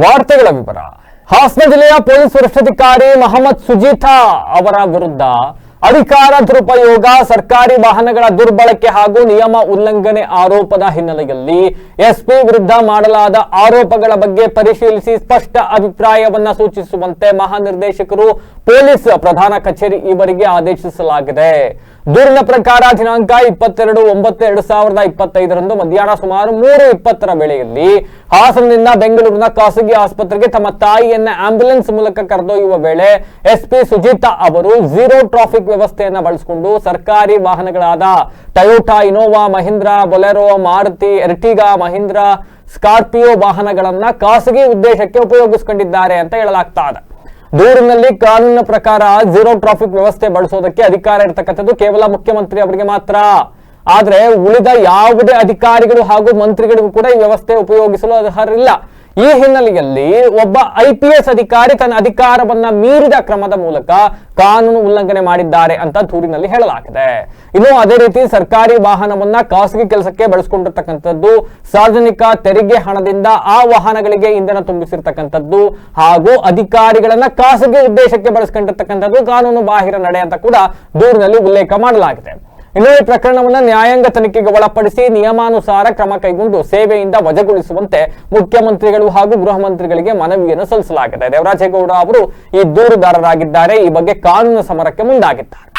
ವಾರ್ತೆಗಳ ವಿವರ. ಹಾಸನ ಜಿಲ್ಲೆಯ ಪೊಲೀಸ್ ವರಿಷ್ಠಾಧಿಕಾರಿ ಮಹಮ್ಮದ್ ಸುಜೀತಾ ಅವರ ವಿರುದ್ಧ ಅಧಿಕಾರ ದುರುಪಯೋಗ, ಸರ್ಕಾರಿ ವಾಹನಗಳ ದುರ್ಬಳಕೆ ಹಾಗೂ ನಿಯಮ ಉಲ್ಲಂಘನೆ ಆರೋಪದ ಹಿನ್ನೆಲೆಯಲ್ಲಿ ಎಸ್ಪಿ ವಿರುದ್ಧ ಮಾಡಲಾದ ಆರೋಪಗಳ ಬಗ್ಗೆ ಪರಿಶೀಲಿಸಿ ಸ್ಪಷ್ಟ ಅಭಿಪ್ರಾಯವನ್ನ ಸೂಚಿಸುವಂತೆ ಮಹಾನಿರ್ದೇಶಕರು ಪೊಲೀಸ್ ಪ್ರಧಾನ ಕಚೇರಿ ಇವರಿಗೆ ಆದೇಶಿಸಲಾಗಿದೆ. ದೂರಿನ ಪ್ರಕಾರ ದಿನಾಂಕ ಇಪ್ಪತ್ತೆರಡು ಒಂಬತ್ತು ಎರಡು ಸಾವಿರದ ಇಪ್ಪತ್ತೈದರಂದು ಮಧ್ಯಾಹ್ನ ಸುಮಾರು ಮೂರು ಇಪ್ಪತ್ತರ ವೇಳೆಯಲ್ಲಿ ಹಾಸನದಿಂದ ಬೆಂಗಳೂರಿನ ಖಾಸಗಿ ಆಸ್ಪತ್ರೆಗೆ ತಮ್ಮ ತಾಯಿಯನ್ನ ಆಂಬ್ಯುಲೆನ್ಸ್ ಮೂಲಕ ಕರೆದೊಯ್ಯುವ ವೇಳೆ ಎಸ್ಪಿ ಸುಜಿತಾ ಅವರು ಝೀರೋ ಟ್ರಾಫಿಕ್ ವ್ಯವಸ್ಥೆಯನ್ನ ಬಳಸಿಕೊಂಡು ಸರ್ಕಾರಿ ವಾಹನಗಳಾದ Toyota, Innova, Mahindra, Bolero, Maruti, Ertiga, Mahindra, Scorpio ವಾಹನಗಳನ್ನ ಖಾಸಗಿ ಉದ್ದೇಶಕ್ಕೆ ಉಪಯೋಗಿಸಿಕೊಂಡಿದ್ದಾರೆ ಅಂತ ಹೇಳಲಾಗ್ತಾ ಇದೆ. ದೂರಿನಲ್ಲಿ ಕಾನೂನಿನ ಪ್ರಕಾರ ಝೀರೋ ಟ್ರಾಫಿಕ್ ವ್ಯವಸ್ಥೆ ಬಳಸೋದಕ್ಕೆ ಅಧಿಕಾರ ಇರತಕ್ಕಂಥದ್ದು ಕೇವಲ ಮುಖ್ಯಮಂತ್ರಿ ಅವರಿಗೆ ಮಾತ್ರ. ಆದ್ರೆ ಉಳಿದ ಯಾವುದೇ ಅಧಿಕಾರಿಗಳು ಹಾಗೂ ಮಂತ್ರಿಗಳಿಗೂ ಕೂಡ ಈ ವ್ಯವಸ್ಥೆ ಉಪಯೋಗಿಸಲು ಅರ್ಹರಿಲ್ಲ. ಈ ಹಿನ್ನೆಲೆಯಲ್ಲಿ ಒಬ್ಬ ಐ ಪಿ ಎಸ್ ಅಧಿಕಾರಿ ತನ್ನ ಅಧಿಕಾರವನ್ನ ಮೀರಿದ ಕ್ರಮದ ಮೂಲಕ ಕಾನೂನು ಉಲ್ಲಂಘನೆ ಮಾಡಿದ್ದಾರೆ ಅಂತ ದೂರಿನಲ್ಲಿ ಹೇಳಲಾಗಿದೆ. ಇನ್ನು ಅದೇ ರೀತಿ ಸರ್ಕಾರಿ ವಾಹನವನ್ನ ಖಾಸಗಿ ಕೆಲಸಕ್ಕೆ ಬಳಸಿಕೊಂಡಿರ್ತಕ್ಕಂಥದ್ದು, ಸಾರ್ವಜನಿಕ ತೆರಿಗೆ ಹಣದಿಂದ ಆ ವಾಹನಗಳಿಗೆ ಇಂಧನ ತುಂಬಿಸಿರ್ತಕ್ಕಂಥದ್ದು ಹಾಗೂ ಅಧಿಕಾರಿಗಳನ್ನ ಖಾಸಗಿ ಉದ್ದೇಶಕ್ಕೆ ಬಳಸ್ಕೊಂಡಿರ್ತಕ್ಕಂಥದ್ದು ಕಾನೂನು ಬಾಹಿರ ನಡೆ ಅಂತ ಕೂಡ ದೂರಿನಲ್ಲಿ ಉಲ್ಲೇಖ ಮಾಡಲಾಗಿದೆ. ಇನ್ನು ಈ ಪ್ರಕರಣವನ್ನ ನ್ಯಾಯಾಂಗ ತನಿಖೆಗೆ ಒಳಪಡಿಸಿ ನಿಯಮಾನುಸಾರ ಕ್ರಮ ಕೈಗೊಂಡು ಸೇವೆಯಿಂದ ವಜಾಗೊಳಿಸುವಂತೆ ಮುಖ್ಯಮಂತ್ರಿಗಳು ಹಾಗೂ ಗೃಹ ಮಂತ್ರಿಗಳಿಗೆ ಮನವಿಯನ್ನು ಸಲ್ಲಿಸಲಾಗಿದೆ. ದೇವರಾಜೇಗೌಡ ಅವರು ಈ ದೂರುದಾರರಾಗಿದ್ದಾರೆ. ಈ ಬಗ್ಗೆ ಕಾನೂನು ಸಮರಕ್ಕೆ ಮುಂದಾಗಿದ್ದಾರೆ.